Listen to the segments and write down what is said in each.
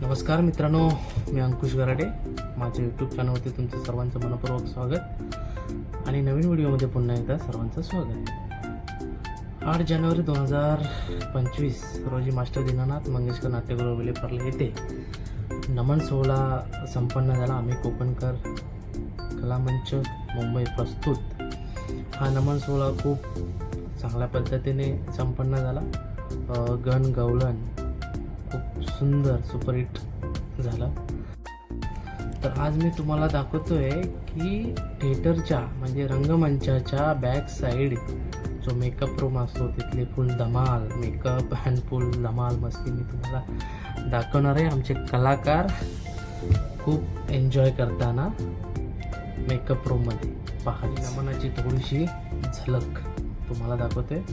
नमस्कार मित्रांनो मी अंकुश गराडे माझ्या यूट्यूब चॅनलवरती तुमचं सर्वांचं मनपूर्वक स्वागत. आणि नवीन व्हिडिओमध्ये पुन्हा एकदा सर्वांचं स्वागत. आठ जानेवारी दोन हजार पंचवीस रोजी मास्टर दीनानाथ मंगेशकर नाट्यगृह विलेपार्ले येथे नमन सोहळा संपन्न झाला. आम्ही कोकणकर कलामंच मुंबई प्रस्तुत. हा नमन सोहळा खूप चांगल्या पद्धतीने संपन्न झाला. गण गवलन खूप सुंदर सुपरहिट झालं. तर आज मी तुम्हाला दाखवतोय की थिएटरच्या म्हणजे रंगमंचाच्या बॅक साईड जो मेकअप रूम असतो तिथले फुल धमाल मेकअप अँड फुल धमाल मस्ती मी तुम्हाला दाखवणार आहे. आमचे कलाकार खूप एन्जॉय करताना मेकअप रूममध्ये पहा नमनाची थोडीशी झलक तुम्हाला दाखवते.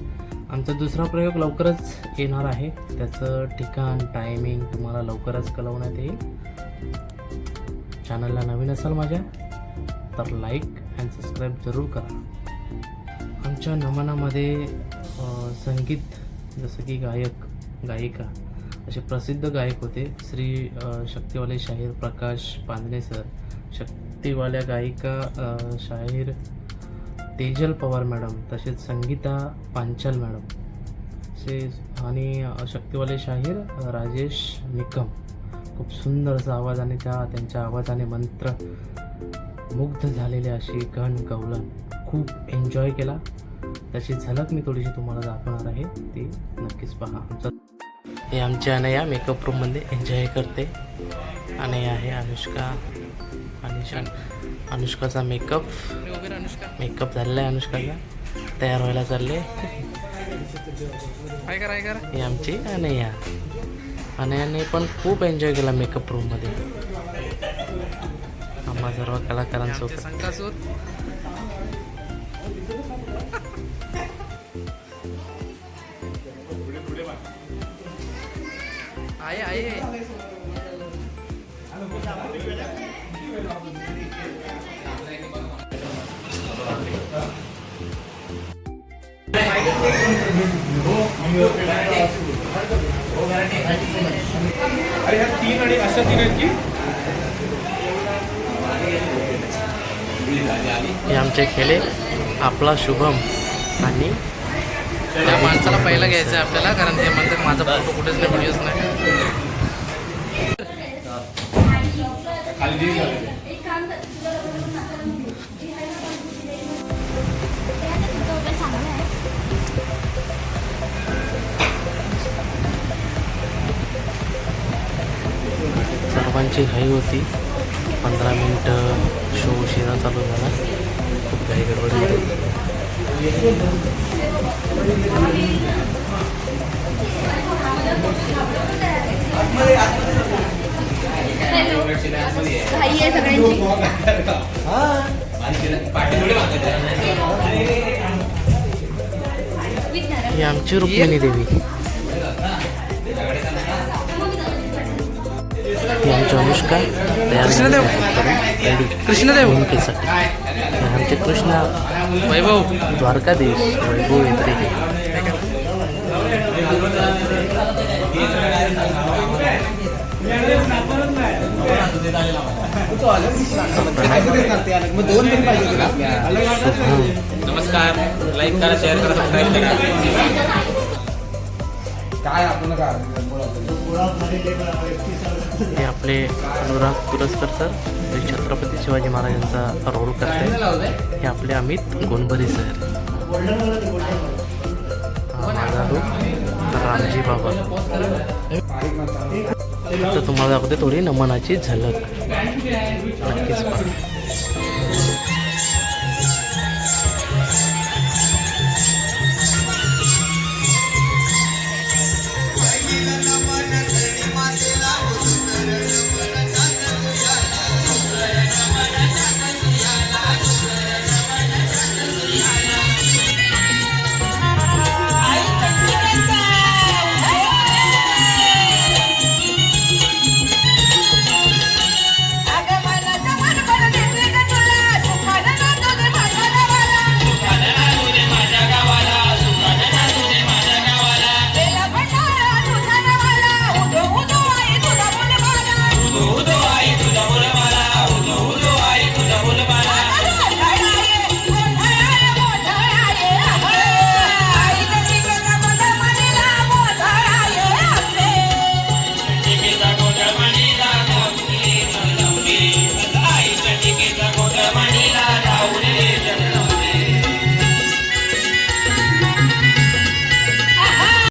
आमचा दुसरा प्रयोग लवकरच येणार आहे. त्याचं ठिकाण टायमिंग तुम्हाला लवकरच कळवण्यात येईल. चॅनलला नवीन असाल माझ्या तर लाईक अँड सबस्क्राईब जरूर करा. आमच्या नमनामध्ये संगीत जसं की गायक गायिका असे प्रसिद्ध गायक होते. श्री शक्तीवाले शक्तिवाले शाहीर प्रकाश पांदणे सर. शक्तिवाल्या गायिका शाहीर तेजल पवार मॅडम तसेच संगीता पांचाल मॅडम से आणि शक्तिवाले शाहीर राजेश निकम. खूप सुंदर असा आवाज आणि त्या त्यांच्या आवाजाने मंत्र मुग्ध झालेले अशी गण गवलन खूप एन्जॉय केला. त्याची झलक मी थोडीशी तुम्हाला दाखवणार आहे ती नक्कीच पहा. आमचा हे आमच्या अनया मेकअप रूममध्ये एन्जॉय करते. अनया आहे अनुष्का अनुष्का अनुष्काचा मेकअप मेकअप झालेला आहे अनुष्काचा तयार व्हायला चालले. ही आमची अनया. अनयाने पण खूप एन्जॉय केला मेकअप रूममध्ये आम्हा सर्व कलाकारांसोबत. आहे आहे. अरे ह्या तीन आणि अशा तीन आहेत की? हे आमचे खेळे आपला शुभम आणि त्या माणसाला पहिला घ्यायचं आहे आपल्याला कारण ते म्हणतात माझा फोटो कुठेच नाही व्हिडिओज नाही. खाली घाई होती. पंधरा मिनटं शो उशिरा चालू झाला. खूप घाई गडबड होती. ही आमची रुक्मिणी देवी. आमची अनुष्का तयार कृष्णदेव. कृष्णदेव. भूमिकेसाठी आमचे कृष्ण वैभव. द्वारकाधीश वैभव येत्रे नमस्कार. लाईक करा शेअर करा सबस्क्राईब करा. काय आपण काय हे आपले अनुराग तुरस्कर सर हे छत्रपती शिवाजी महाराजांचा रोल करते हे आपले अमित गोंडबरी सर. माझा रूप रामजी बाबा. तर तुम्हाला दाखवते थोडी नमनाची झलक. नक्कीच पहा.